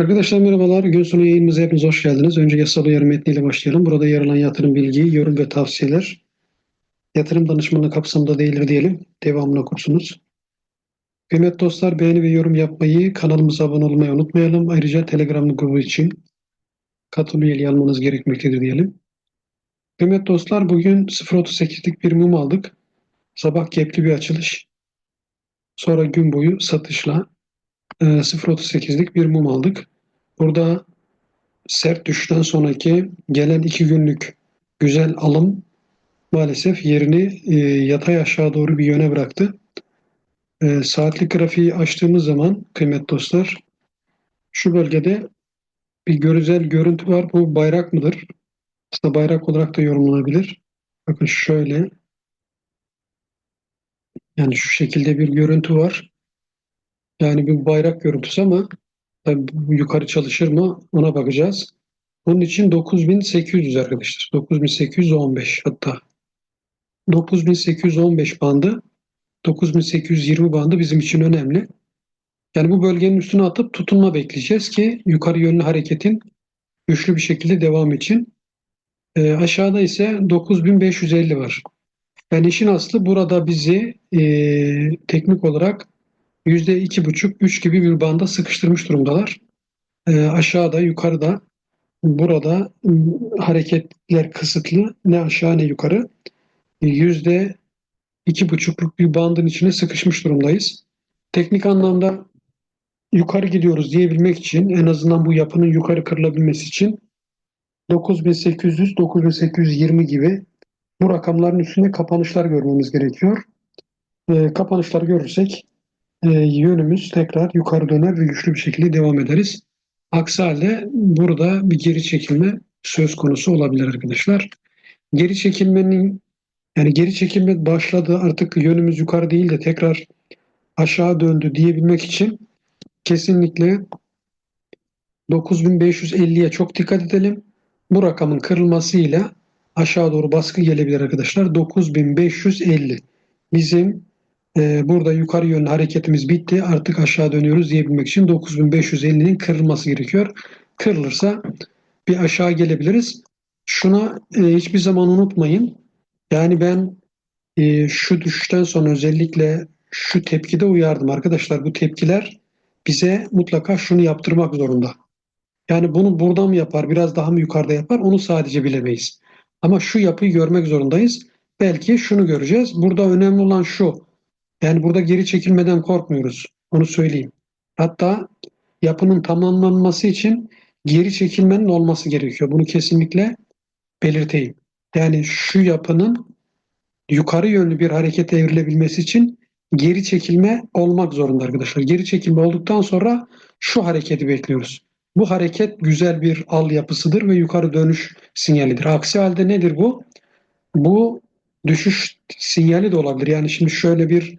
Arkadaşlar merhabalar. Gün sonu yayınımıza hepiniz hoş geldiniz. Önce yasal uyarı metniyle başlayalım. Burada yer alan yatırım bilgi, yorum ve tavsiyeler yatırım danışmanlığı kapsamında değildir diyelim. Devamını okursunuz. Kıymetli dostlar beğeni ve yorum yapmayı, kanalımıza abone olmayı unutmayalım. Ayrıca Telegram grubu için katıl üyeliği almanız gerekmektedir diyelim. Kıymetli dostlar bugün 0.38'lik bir mum aldık. Sabah kepli bir açılış. Sonra gün boyu satışla e, 0.38'lik bir mum aldık. Burada sert düşüşten sonraki gelen iki günlük güzel alım maalesef yerini e, yatay aşağı doğru bir yöne bıraktı. E, saatlik grafiği açtığımız zaman kıymetli dostlar şu bölgede bir güzel görüntü var. Bu bayrak mıdır? Aslında bayrak olarak da yorumlanabilir. Bakın şöyle yani şu şekilde bir görüntü var. Yani bir bayrak görüntüsü ama tabii yukarı çalışır mı ona bakacağız. Bunun için 9800 arkadaşlar. 9815 hatta. 9815 bandı 9820 bandı bizim için önemli. Yani bu bölgenin üstüne atıp tutunma bekleyeceğiz ki yukarı yönlü hareketin güçlü bir şekilde devam için. E, aşağıda ise 9550 var. Yani işin aslı burada bizi e, teknik olarak %2,5-3 gibi bir banda sıkıştırmış durumdalar. E, aşağıda, yukarıda, burada hareketler kısıtlı. Ne aşağı ne yukarı. Yüzde iki buçukluk bir bandın içine sıkışmış durumdayız. Teknik anlamda yukarı gidiyoruz diyebilmek için en azından bu yapının yukarı kırılabilmesi için 9800, 9820 gibi bu rakamların üstünde kapanışlar görmemiz gerekiyor. E, kapanışlar görürsek e, yönümüz tekrar yukarı döner ve güçlü bir şekilde devam ederiz. Aksi halde burada bir geri çekilme söz konusu olabilir arkadaşlar. Geri çekilmenin yani geri çekilme başladı artık yönümüz yukarı değil de tekrar aşağı döndü diyebilmek için kesinlikle 9550'ye çok dikkat edelim. Bu rakamın kırılmasıyla aşağı doğru baskı gelebilir arkadaşlar. 9550 bizim e, burada yukarı yönlü hareketimiz bitti. Artık aşağı dönüyoruz diyebilmek için 9550'nin kırılması gerekiyor. Kırılırsa bir aşağı gelebiliriz. Şuna e, hiçbir zaman unutmayın. Yani ben e, şu düşüşten sonra özellikle şu tepkide uyardım arkadaşlar. Bu tepkiler bize mutlaka şunu yaptırmak zorunda. Yani bunu burada mı yapar, biraz daha mı yukarıda yapar onu sadece bilemeyiz. Ama şu yapıyı görmek zorundayız. Belki şunu göreceğiz. Burada önemli olan şu. Yani burada geri çekilmeden korkmuyoruz. Onu söyleyeyim. Hatta yapının tamamlanması için geri çekilmenin olması gerekiyor. Bunu kesinlikle belirteyim. Yani şu yapının yukarı yönlü bir harekete evrilebilmesi için geri çekilme olmak zorunda arkadaşlar. Geri çekilme olduktan sonra şu hareketi bekliyoruz. Bu hareket güzel bir al yapısıdır ve yukarı dönüş sinyalidir. Aksi halde nedir bu? Bu düşüş sinyali de olabilir. Yani şimdi şöyle bir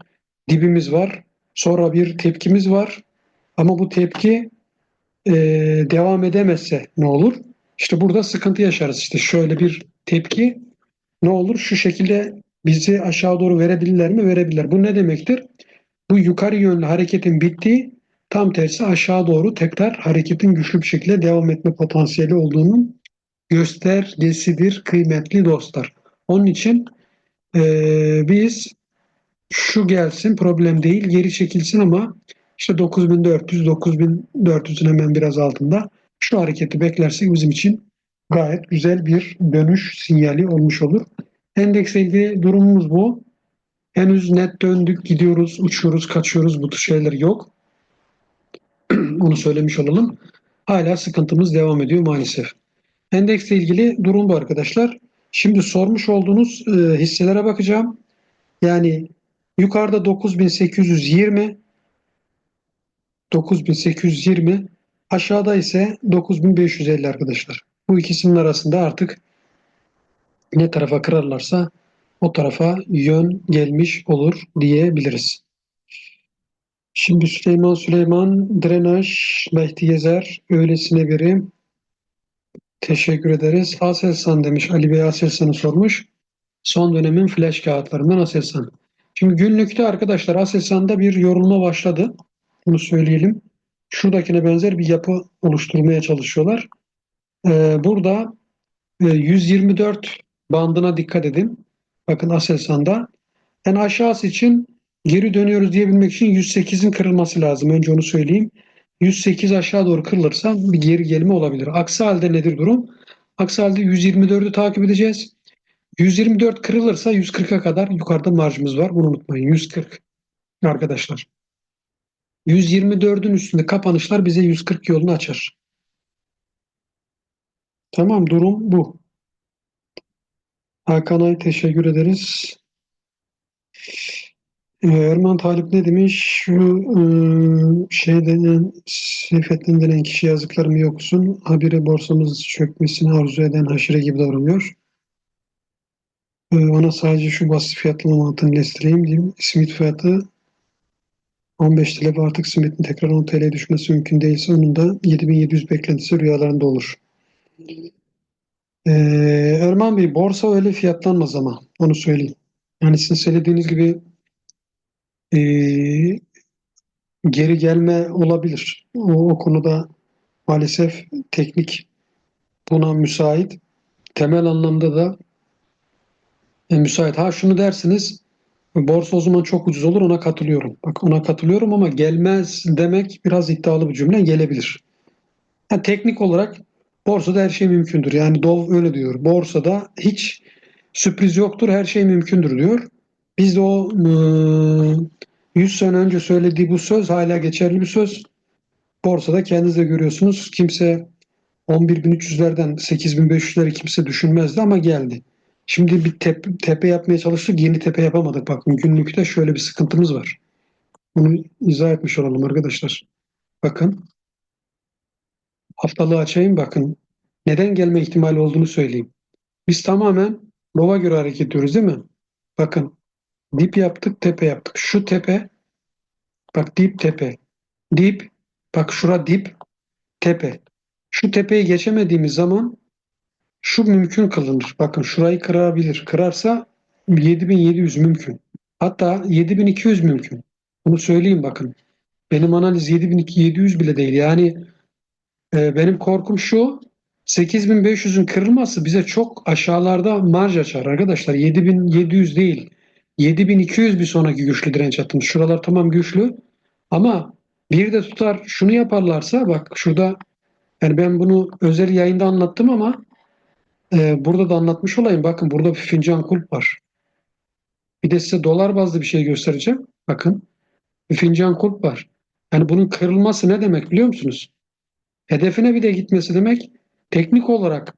dibimiz var. Sonra bir tepkimiz var. Ama bu tepki e, devam edemezse ne olur? İşte burada sıkıntı yaşarız. İşte şöyle bir tepki ne olur? Şu şekilde bizi aşağı doğru verebilirler mi? Verebilirler. Bu ne demektir? Bu yukarı yönlü hareketin bittiği tam tersi aşağı doğru tekrar hareketin güçlü bir şekilde devam etme potansiyeli olduğunun göstergesidir kıymetli dostlar. Onun için e, biz şu gelsin problem değil geri çekilsin ama işte 9400 9400'ün hemen biraz altında şu hareketi beklersek bizim için gayet güzel bir dönüş sinyali olmuş olur. Endeksle ilgili durumumuz bu. Henüz net döndük, gidiyoruz, uçuyoruz, kaçıyoruz bu tür şeyler yok. Onu söylemiş olalım. Hala sıkıntımız devam ediyor maalesef. Endeksle ilgili durum bu arkadaşlar. Şimdi sormuş olduğunuz e, hisselere bakacağım. Yani yukarıda 9820 9820 aşağıda ise 9550 arkadaşlar. Bu ikisinin arasında artık ne tarafa kırarlarsa o tarafa yön gelmiş olur diyebiliriz. Şimdi Süleyman Süleyman, Drenaj, Mehdi Gezer, öylesine biri. Teşekkür ederiz. Aselsan demiş. Ali Bey Aselsan'ı sormuş. Son dönemin flash kağıtlarından Aselsan. Şimdi günlükte arkadaşlar Aselsan'da bir yorulma başladı. Bunu söyleyelim. şuradakine benzer bir yapı oluşturmaya çalışıyorlar. Ee, burada e, 124 bandına dikkat edin. Bakın Aselsan'da. Yani aşağısı için geri dönüyoruz diyebilmek için 108'in kırılması lazım. Önce onu söyleyeyim. 108 aşağı doğru kırılırsa bir geri gelme olabilir. Aksi halde nedir durum? Aksi halde 124'ü takip edeceğiz. 124 kırılırsa 140'a kadar yukarıda marjımız var. Bunu unutmayın. 140 arkadaşlar. 124'ün üstünde kapanışlar bize 140 yolunu açar. Tamam durum bu. Hakan Ay teşekkür ederiz. Ee, Erman Talip ne demiş? Şu e, şey denen Seyfettin denen kişi yazıklarımı yoksun. Habire borsamız çökmesini arzu eden haşire gibi davranıyor. Ee, ona sadece şu basit fiyatlama mantığını estireyim diyeyim. Simit fiyatı 15 TL ve artık simitin tekrar 10 TL'ye düşmesi mümkün değilse onun da 7700 beklentisi rüyalarında olur. Ee, Erman Bey borsa öyle fiyatlanmaz ama onu söyleyeyim. Yani sizin söylediğiniz gibi e, geri gelme olabilir. O, o konuda maalesef teknik buna müsait. Temel anlamda da müsait. Ha şunu dersiniz borsa o zaman çok ucuz olur ona katılıyorum. Bak ona katılıyorum ama gelmez demek biraz iddialı bir cümle gelebilir. Yani teknik olarak borsada her şey mümkündür. Yani Dov öyle diyor. Borsada hiç sürpriz yoktur her şey mümkündür diyor. Biz de o e, 100 sene önce söylediği bu söz hala geçerli bir söz. Borsada kendiniz de görüyorsunuz. Kimse 11.300'lerden 8.500'leri kimse düşünmezdi ama geldi. Şimdi bir tepe, tepe yapmaya çalıştık. Yeni tepe yapamadık. Bakın günlükte şöyle bir sıkıntımız var. Bunu izah etmiş olalım arkadaşlar. Bakın. Haftalığı açayım bakın. Neden gelme ihtimali olduğunu söyleyeyim. Biz tamamen lova göre hareket ediyoruz değil mi? Bakın. Dip yaptık, tepe yaptık. Şu tepe bak dip tepe. Dip bak şura dip tepe. Şu tepeyi geçemediğimiz zaman şu mümkün kılınır. Bakın şurayı kırabilir. Kırarsa 7700 mümkün. Hatta 7200 mümkün. Bunu söyleyeyim bakın. Benim analiz 7700 bile değil. Yani e, benim korkum şu 8500'ün kırılması bize çok aşağılarda marj açar arkadaşlar. 7700 değil. 7200 bir sonraki güçlü direnç hattımız. Şuralar tamam güçlü. Ama bir de tutar şunu yaparlarsa bak şurada yani ben bunu özel yayında anlattım ama ee, burada da anlatmış olayım. Bakın burada bir fincan kulp var. Bir de size dolar bazlı bir şey göstereceğim. Bakın bir fincan kulp var. Yani bunun kırılması ne demek biliyor musunuz? Hedefine bir de gitmesi demek teknik olarak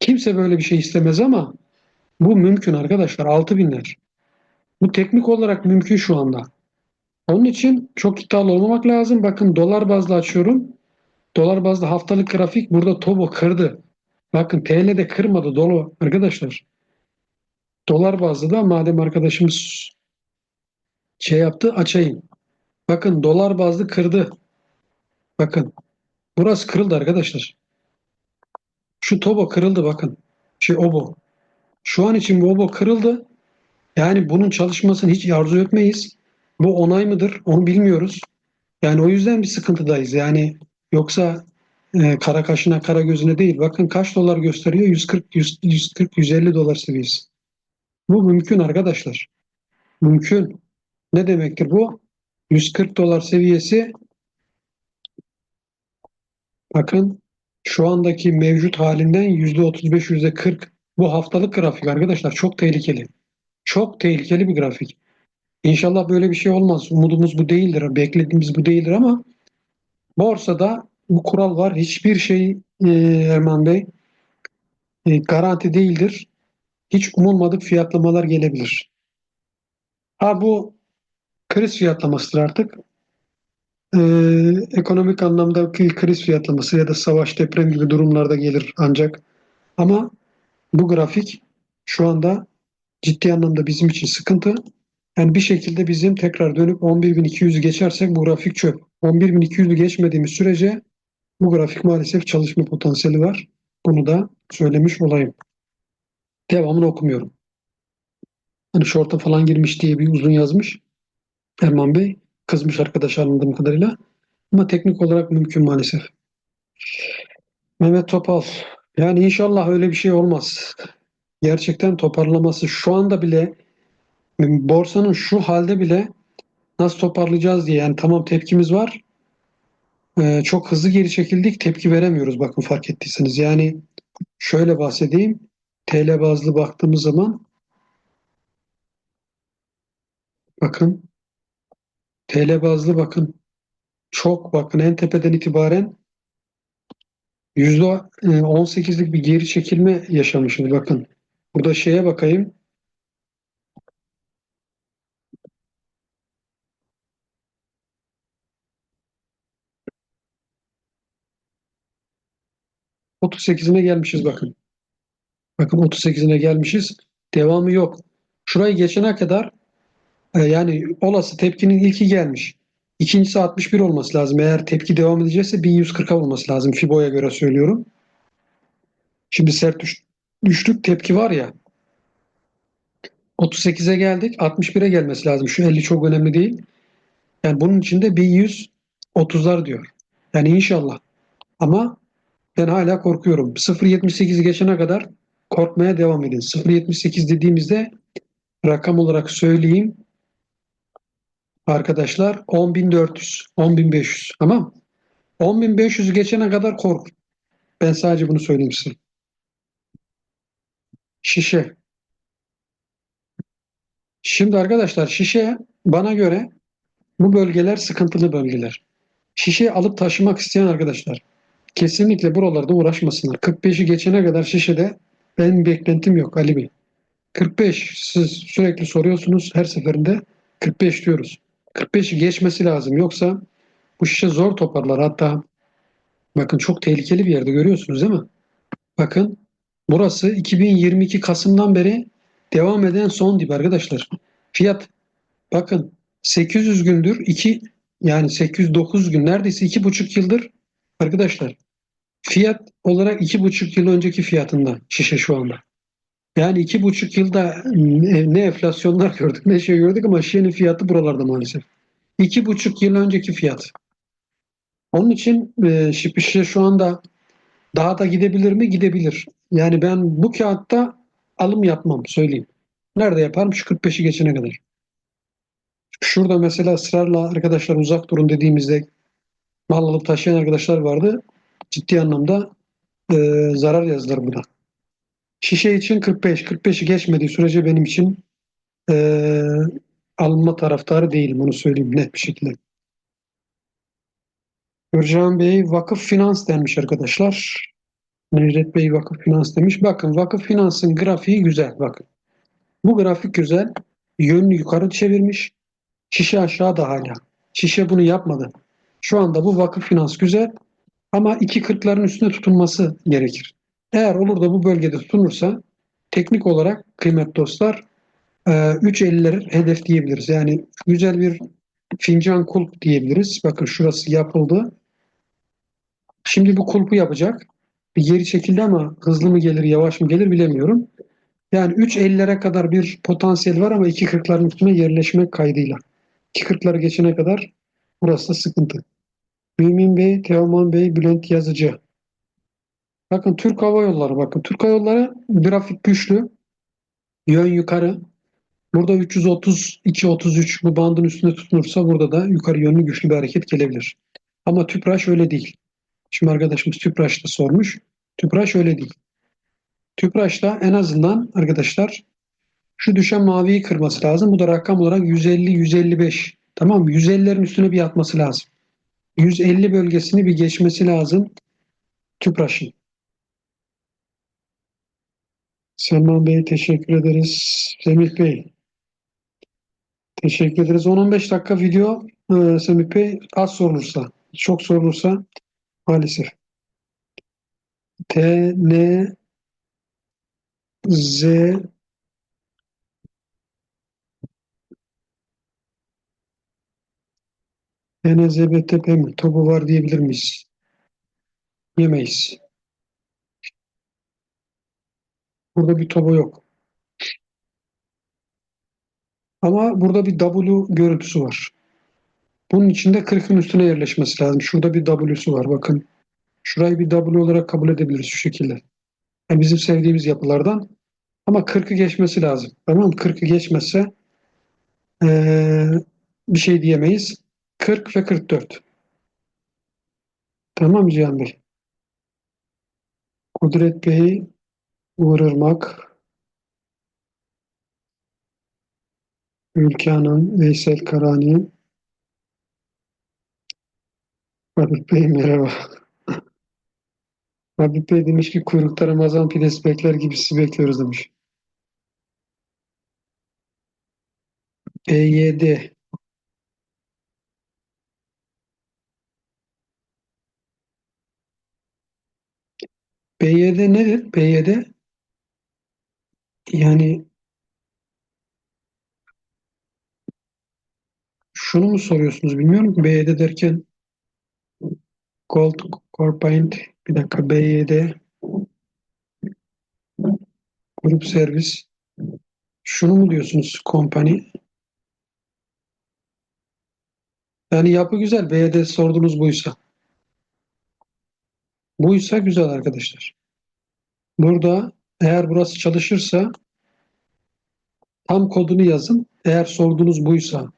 kimse böyle bir şey istemez ama bu mümkün arkadaşlar. 6000'ler. Bu teknik olarak mümkün şu anda. Onun için çok iddialı olmamak lazım. Bakın dolar bazlı açıyorum. Dolar bazlı haftalık grafik burada Tobo kırdı. Bakın TL'de kırmadı dolu arkadaşlar. Dolar bazlı da madem arkadaşımız şey yaptı açayım. Bakın dolar bazlı kırdı. Bakın. Burası kırıldı arkadaşlar. Şu Tobo kırıldı bakın. Şey Obo. Şu an için bu Obo kırıldı. Yani bunun çalışmasını hiç arzu etmeyiz. Bu onay mıdır onu bilmiyoruz. Yani o yüzden bir sıkıntıdayız. Yani yoksa e, kara kaşına kara gözüne değil. Bakın kaç dolar gösteriyor? 140, 100, 140, 150 dolar seviyesi. Bu mümkün arkadaşlar. Mümkün. Ne demektir bu? 140 dolar seviyesi bakın şu andaki mevcut halinden %35, %40 bu haftalık grafik arkadaşlar çok tehlikeli. Çok tehlikeli bir grafik. İnşallah böyle bir şey olmaz. Umudumuz bu değildir. Beklediğimiz bu değildir ama borsada bu kural var. Hiçbir şey e, Erman Bey e, garanti değildir. Hiç umulmadık fiyatlamalar gelebilir. Ha bu kriz fiyatlamasıdır artık. E, ekonomik anlamda kriz fiyatlaması ya da savaş, deprem gibi durumlarda gelir ancak. Ama bu grafik şu anda ciddi anlamda bizim için sıkıntı. Yani bir şekilde bizim tekrar dönüp 11.200'ü geçersek bu grafik çöp. 11.200'ü geçmediğimiz sürece bu grafik maalesef çalışma potansiyeli var. Bunu da söylemiş olayım. Devamını okumuyorum. Hani şorta falan girmiş diye bir uzun yazmış. Erman Bey kızmış arkadaş anladığım kadarıyla. Ama teknik olarak mümkün maalesef. Mehmet Topal. Yani inşallah öyle bir şey olmaz. Gerçekten toparlaması şu anda bile borsanın şu halde bile nasıl toparlayacağız diye yani tamam tepkimiz var. Ee, çok hızlı geri çekildik. Tepki veremiyoruz bakın fark ettiyseniz. Yani şöyle bahsedeyim. TL bazlı baktığımız zaman bakın TL bazlı bakın çok bakın en tepeden itibaren %18'lik bir geri çekilme yaşamışız bakın. Burada şeye bakayım. %38'ine gelmişiz bakın. Bakın 38'ine gelmişiz. Devamı yok. Şurayı geçene kadar e, yani olası tepkinin ilki gelmiş. İkincisi 61 olması lazım. Eğer tepki devam edecekse 1140'a olması lazım. Fibo'ya göre söylüyorum. Şimdi sert düş, düştük tepki var ya 38'e geldik. 61'e gelmesi lazım. Şu 50 çok önemli değil. Yani bunun içinde 1130'lar diyor. Yani inşallah. Ama ben hala korkuyorum. 0.78'i geçene kadar korkmaya devam edin. 0.78 dediğimizde rakam olarak söyleyeyim. Arkadaşlar 10.400, 10.500 tamam 10.500'ü geçene kadar kork. Ben sadece bunu söyleyeyim size. Şişe. Şimdi arkadaşlar şişe bana göre bu bölgeler sıkıntılı bölgeler. Şişeyi alıp taşımak isteyen arkadaşlar kesinlikle buralarda uğraşmasınlar. 45'i geçene kadar şişede benim beklentim yok Ali Bey. 45 siz sürekli soruyorsunuz her seferinde 45 diyoruz. 45'i geçmesi lazım yoksa bu şişe zor toparlar. Hatta bakın çok tehlikeli bir yerde görüyorsunuz değil mi? Bakın burası 2022 Kasım'dan beri devam eden son dip arkadaşlar. Fiyat bakın 800 gündür 2 yani 809 gün neredeyse 2,5 yıldır arkadaşlar fiyat olarak 2,5 yıl önceki fiyatında şişe şu anda. Yani iki buçuk yılda ne enflasyonlar gördük ne şey gördük ama şişenin fiyatı buralarda maalesef. İki buçuk yıl önceki fiyat. Onun için e, şişe şu anda daha da gidebilir mi? Gidebilir. Yani ben bu kağıtta alım yapmam söyleyeyim. Nerede yaparım? Şu 45'i geçene kadar. Şurada mesela ısrarla arkadaşlar uzak durun dediğimizde mal alıp taşıyan arkadaşlar vardı. Ciddi anlamda e, zarar yazdılar burada. Şişe için 45. 45'i geçmediği sürece benim için e, alınma taraftarı değilim. Onu söyleyeyim net bir şekilde. Gürcan Bey vakıf finans denmiş arkadaşlar. Necdet Bey vakıf finans demiş. Bakın vakıf finansın grafiği güzel. Bakın. Bu grafik güzel. Yönünü yukarı çevirmiş. Şişe aşağıda hala. Şişe bunu yapmadı. Şu anda bu vakıf finans güzel. Ama 2.40'ların üstünde tutulması gerekir. Eğer olur da bu bölgede tutunursa teknik olarak kıymetli dostlar 3.50'leri e, hedef diyebiliriz. Yani güzel bir fincan kulp diyebiliriz. Bakın şurası yapıldı. Şimdi bu kulpu yapacak. Bir geri çekildi ama hızlı mı gelir yavaş mı gelir bilemiyorum. Yani 3.50'lere kadar bir potansiyel var ama 2.40'ların üstüne yerleşmek kaydıyla. 2.40'ları geçene kadar burası da sıkıntı. Mümin Bey, Teoman Bey, Bülent Yazıcı. Bakın Türk Hava Yolları bakın. Türk Hava Yolları grafik güçlü. Yön yukarı. Burada 332-33 bu bandın üstünde tutunursa burada da yukarı yönlü güçlü bir hareket gelebilir. Ama Tüpraş öyle değil. Şimdi arkadaşımız Tüpraş da sormuş. Tüpraş öyle değil. Tüpraş'ta en azından arkadaşlar şu düşen maviyi kırması lazım. Bu da rakam olarak 150-155. Tamam mı? 150'lerin üstüne bir atması lazım. 150 bölgesini bir geçmesi lazım Tüpraş'ın. Selman Bey teşekkür ederiz. Semih Bey teşekkür ederiz. 10-15 dakika video e, Semih Bey az sorulursa, çok sorulursa maalesef. T, N, Z Mi? Topu var diyebilir miyiz? Yemeyiz. Burada bir tobo yok. Ama burada bir W görüntüsü var. Bunun içinde 40'ın üstüne yerleşmesi lazım. Şurada bir W'su var bakın. Şurayı bir W olarak kabul edebiliriz şu şekilde. Yani bizim sevdiğimiz yapılardan. Ama 40'ı geçmesi lazım. Tamam mı? 40'ı geçmezse ee, bir şey diyemeyiz. 40 ve 44. Tamam Cihan Bey? Kudret Bey, Uğur Irmak, Veysel Karani, Habib Bey merhaba. Habib Bey demiş ki kuyrukta Ramazan pidesi bekler gibi sizi bekliyoruz demiş. EYD BYD nedir? BYD yani şunu mu soruyorsunuz bilmiyorum ki BYD derken Gold Corpaint bir dakika BYD Grup Servis şunu mu diyorsunuz kompani? Yani yapı güzel. BYD sordunuz buysa. Buysa güzel arkadaşlar. Burada eğer burası çalışırsa tam kodunu yazın. Eğer sorduğunuz buysa.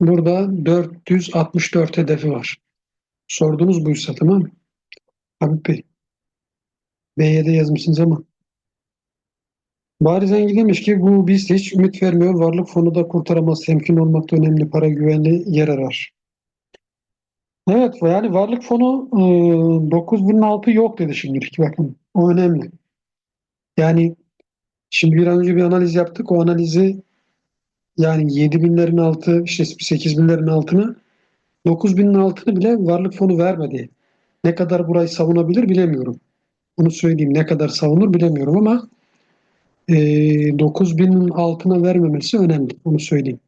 Burada 464 hedefi var. Sorduğunuz buysa tamam mı? Habib Bey. BYD yazmışsınız ama. Bari Zengin demiş ki bu biz hiç ümit vermiyor. Varlık fonu da kurtaramaz. Temkin olmakta önemli. Para güvenli yer arar. Evet yani varlık fonu e, 9006 yok dedi şimdilik bakın. O önemli. Yani şimdi bir an önce bir analiz yaptık. O analizi yani 7000'lerin altı işte 8000'lerin altına 9000'in altını bile varlık fonu vermedi. Ne kadar burayı savunabilir bilemiyorum. Bunu söyleyeyim. Ne kadar savunur bilemiyorum ama e, 9000'in altına vermemesi önemli. Onu söyleyeyim.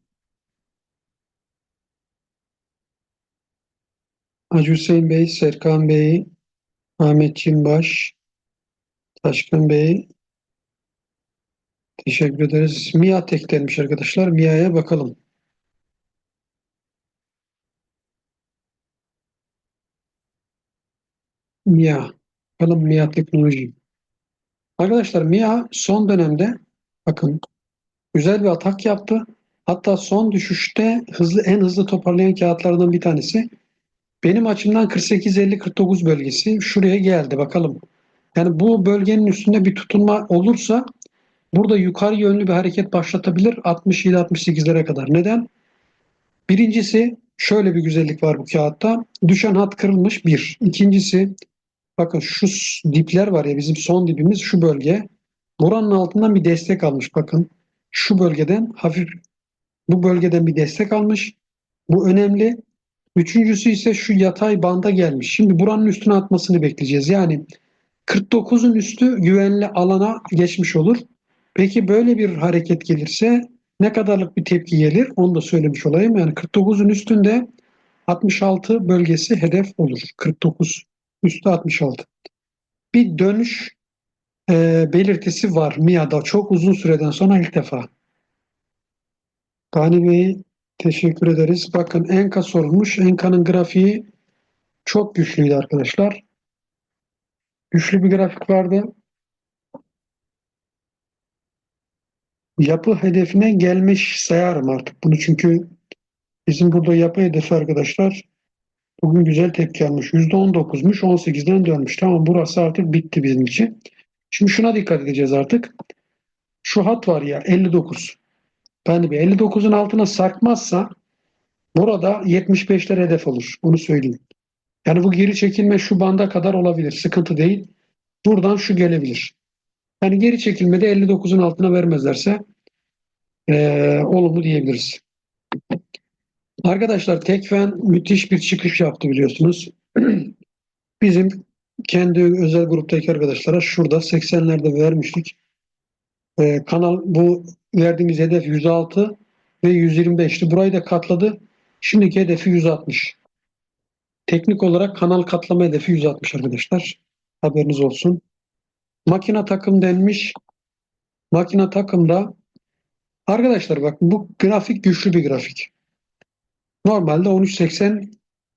Hacı Hüseyin Bey, Serkan Bey, Ahmet Çinbaş, Taşkın Bey, teşekkür ederiz. Mia teklenmiş arkadaşlar. Mia'ya bakalım. Mia. Bakalım Mia teknoloji. Arkadaşlar Mia son dönemde bakın güzel bir atak yaptı. Hatta son düşüşte hızlı en hızlı toparlayan kağıtlardan bir tanesi. Benim açımdan 48-50-49 bölgesi şuraya geldi bakalım. Yani bu bölgenin üstünde bir tutunma olursa burada yukarı yönlü bir hareket başlatabilir 67-68'lere kadar. Neden? Birincisi şöyle bir güzellik var bu kağıtta. Düşen hat kırılmış bir. İkincisi bakın şu dipler var ya bizim son dibimiz şu bölge. Buranın altından bir destek almış bakın. Şu bölgeden hafif bu bölgeden bir destek almış. Bu önemli. Üçüncüsü ise şu yatay banda gelmiş. Şimdi buranın üstüne atmasını bekleyeceğiz. Yani 49'un üstü güvenli alana geçmiş olur. Peki böyle bir hareket gelirse ne kadarlık bir tepki gelir? Onu da söylemiş olayım. Yani 49'un üstünde 66 bölgesi hedef olur. 49 üstü 66. Bir dönüş e, belirtisi var MIA'da çok uzun süreden sonra ilk defa. Gani Bey teşekkür ederiz. Bakın Enka sorulmuş. Enka'nın grafiği çok güçlüydü arkadaşlar. Güçlü bir grafik vardı. Yapı hedefine gelmiş sayarım artık bunu çünkü bizim burada yapı hedefi arkadaşlar bugün güzel tepki almış. %19'muş 18'den dönmüş. Tamam burası artık bitti bizim için. Şimdi şuna dikkat edeceğiz artık. Şu hat var ya 59. Bir 59'un altına sarkmazsa burada 75'ler hedef olur. Bunu söyleyeyim. Yani bu geri çekilme şu banda kadar olabilir. Sıkıntı değil. Buradan şu gelebilir. Yani geri çekilmede 59'un altına vermezlerse ee, olumlu diyebiliriz. Arkadaşlar Tekfen müthiş bir çıkış yaptı biliyorsunuz. Bizim kendi özel gruptaki arkadaşlara şurada 80'lerde vermiştik. Ee, kanal bu verdiğimiz hedef 106 ve 125'ti. Burayı da katladı. Şimdiki hedefi 160. Teknik olarak kanal katlama hedefi 160 arkadaşlar. Haberiniz olsun. Makina takım denmiş. Makina takımda arkadaşlar bak bu grafik güçlü bir grafik. Normalde 13.80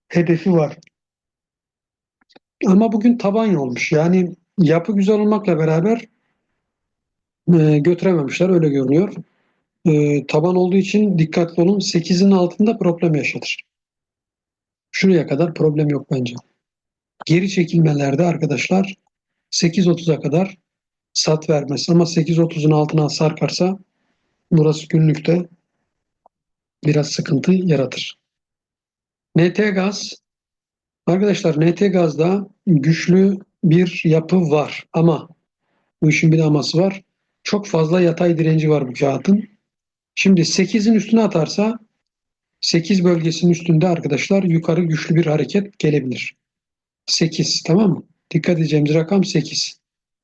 hedefi var. Ama bugün taban olmuş. Yani yapı güzel olmakla beraber e, götürememişler öyle görünüyor. E, taban olduğu için dikkatli olun. 8'in altında problem yaşatır. Şuraya kadar problem yok bence. Geri çekilmelerde arkadaşlar 8.30'a kadar sat vermez. Ama 8.30'un altına sarkarsa burası günlükte biraz sıkıntı yaratır. NT gaz arkadaşlar NT gazda güçlü bir yapı var ama bu işin bir aması var. Çok fazla yatay direnci var bu kağıtın. Şimdi 8'in üstüne atarsa 8 bölgesinin üstünde arkadaşlar yukarı güçlü bir hareket gelebilir. 8 tamam mı? Dikkat edeceğimiz rakam 8.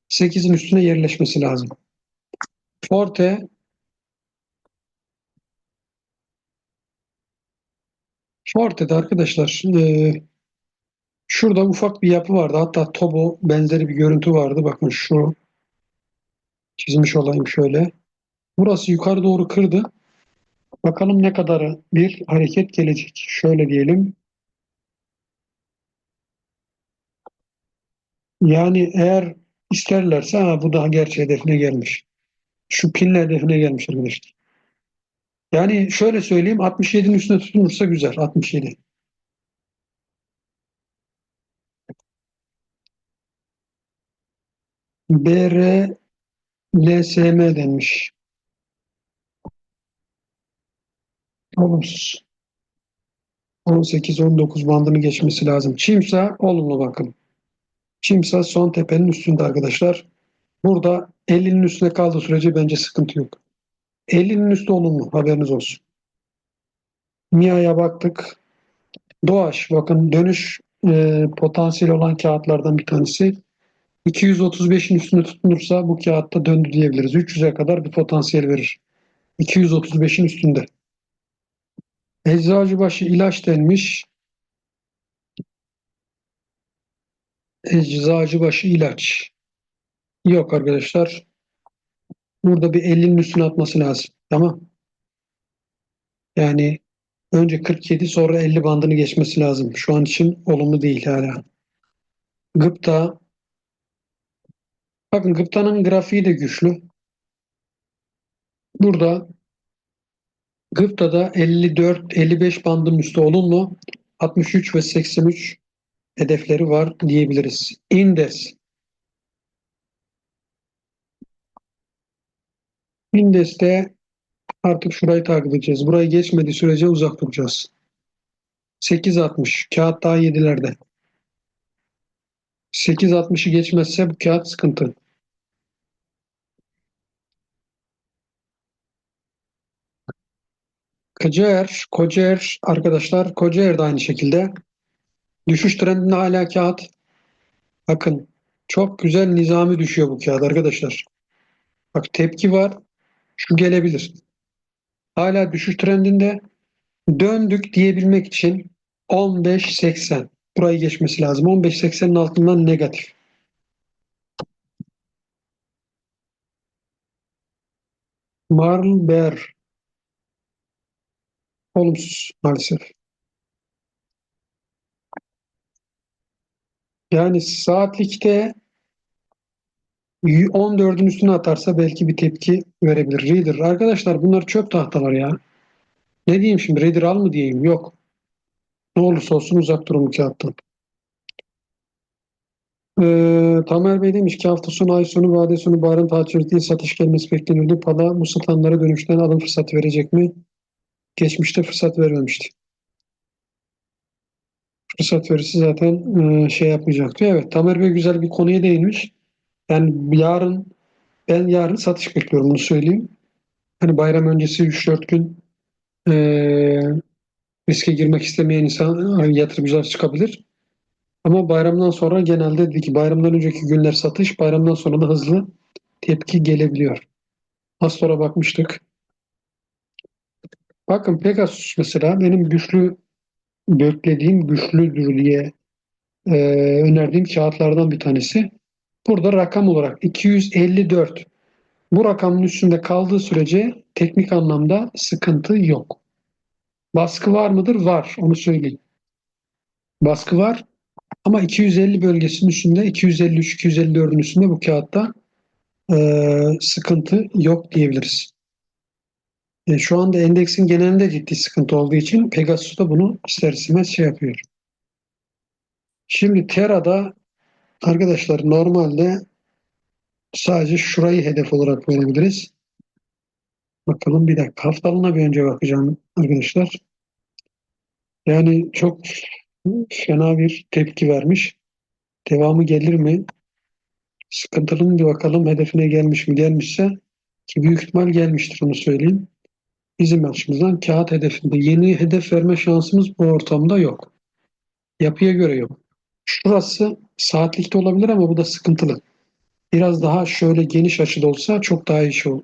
8'in üstüne yerleşmesi lazım. Forte Forte'de arkadaşlar e, şurada ufak bir yapı vardı. Hatta Tobo benzeri bir görüntü vardı. Bakın şu çizmiş olayım şöyle. Burası yukarı doğru kırdı. Bakalım ne kadar bir hareket gelecek. Şöyle diyelim. Yani eğer isterlerse ha, bu daha gerçi hedefine gelmiş. Şu pinle hedefine gelmiş arkadaşlar. Yani şöyle söyleyeyim 67'nin üstüne tutunursa güzel 67. BR LSM denmiş. Olumsuz. 18-19 bandını geçmesi lazım. Çimsa olumlu bakın. Çimsa son tepenin üstünde arkadaşlar. Burada 50'nin üstüne kaldığı sürece bence sıkıntı yok. 50'nin üstü olumlu haberiniz olsun. MIA'ya baktık. Doğaç bakın dönüş e, potansiyeli olan kağıtlardan bir tanesi. 235'in üstünde tutunursa bu kağıtta döndü diyebiliriz. 300'e kadar bir potansiyel verir. 235'in üstünde. Eczacıbaşı ilaç denmiş. Eczacıbaşı ilaç. Yok arkadaşlar. Burada bir 50'nin üstüne atması lazım. Tamam. Yani önce 47 sonra 50 bandını geçmesi lazım. Şu an için olumlu değil hala. Gıpta bakın Gıpta'nın grafiği de güçlü. Burada Gıpta'da 54-55 bandın üstü olumlu. 63 ve 83 hedefleri var diyebiliriz. Indes. Indes'te artık şurayı takip edeceğiz. Burayı geçmediği sürece uzak duracağız. 8.60. Kağıt daha 7'lerde. 8.60'ı geçmezse bu kağıt sıkıntı. Kocaer, Kocaer arkadaşlar Kocaer de aynı şekilde. Düşüş trendinde hala kağıt. Bakın çok güzel nizami düşüyor bu kağıt arkadaşlar. Bak tepki var. Şu gelebilir. Hala düşüş trendinde. Döndük diyebilmek için 15.80. Burayı geçmesi lazım. 15.80'in altından negatif. Marlber olumsuz maalesef. Yani saatlikte 14'ün üstüne atarsa belki bir tepki verebilir. Reader. Arkadaşlar bunlar çöp tahtalar ya. Ne diyeyim şimdi? Reader al mı diyeyim? Yok. Ne olursa olsun uzak durun bu kağıttan. Ee, Tamer Bey demiş ki hafta sonu, ay sonu, vade sonu, bayram tatili değil satış gelmesi bekleniyordu. Pala bu satanlara dönüşten alım fırsatı verecek mi? Geçmişte fırsat vermemişti. Fırsat verirse zaten e, şey yapmayacaktı. Evet Tamer Bey güzel bir konuya değinmiş. Yani yarın ben yarın satış bekliyorum bunu söyleyeyim. Hani bayram öncesi 3-4 gün e, riske girmek istemeyen insan yatırımcılar çıkabilir. Ama bayramdan sonra genelde dedi ki bayramdan önceki günler satış, bayramdan sonra da hızlı tepki gelebiliyor. Az sonra bakmıştık. Bakın Pegasus mesela benim güçlü beklediğim güçlüdür diye e, önerdiğim kağıtlardan bir tanesi. Burada rakam olarak 254. Bu rakamın üstünde kaldığı sürece teknik anlamda sıkıntı yok. Baskı var mıdır? Var. Onu söyleyeyim. Baskı var. Ama 250 bölgesinin üstünde 253-254'ün üstünde bu kağıtta e, sıkıntı yok diyebiliriz. E, şu anda endeksin genelinde ciddi sıkıntı olduğu için Pegasus da bunu ister istemez şey yapıyor. Şimdi Tera'da arkadaşlar normalde sadece şurayı hedef olarak verebiliriz. Bakalım bir dakika. Haftalığına bir önce bakacağım arkadaşlar. Yani çok fena bir tepki vermiş. Devamı gelir mi? Sıkıntılı mı bir bakalım. Hedefine gelmiş mi? Gelmişse ki büyük ihtimal gelmiştir onu söyleyeyim. Bizim açımızdan kağıt hedefinde yeni hedef verme şansımız bu ortamda yok. Yapıya göre yok. Şurası saatlikte olabilir ama bu da sıkıntılı. Biraz daha şöyle geniş açıda olsa çok daha iyi şey olur.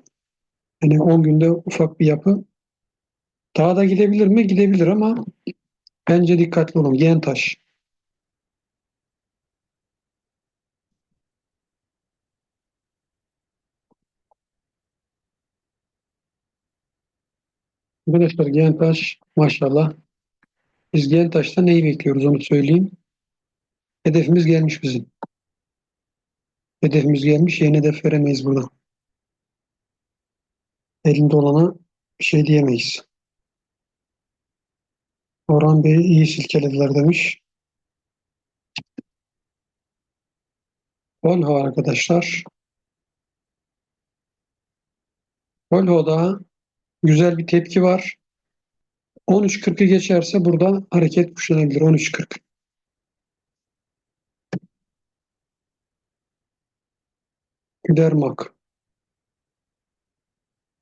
Yani 10 günde ufak bir yapı. Daha da gidebilir mi? Gidebilir ama bence dikkatli olun. Yen Arkadaşlar Gentaş maşallah. Biz Gentaş'ta neyi bekliyoruz onu söyleyeyim. Hedefimiz gelmiş bizim. Hedefimiz gelmiş. Yeni hedef veremeyiz burada. Elinde olana bir şey diyemeyiz. Orhan Bey iyi silkelediler demiş. Volvo arkadaşlar. Volvo'da güzel bir tepki var. 13.40'ı geçerse burada hareket kuşanabilir. 13.40. Güdermak.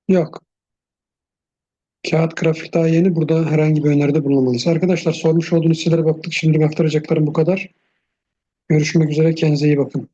Yok. Kağıt grafik daha yeni. Burada herhangi bir öneride bulunamayız. Arkadaşlar sormuş olduğunuz şeylere baktık. Şimdilik aktaracaklarım bu kadar. Görüşmek üzere. Kendinize iyi bakın.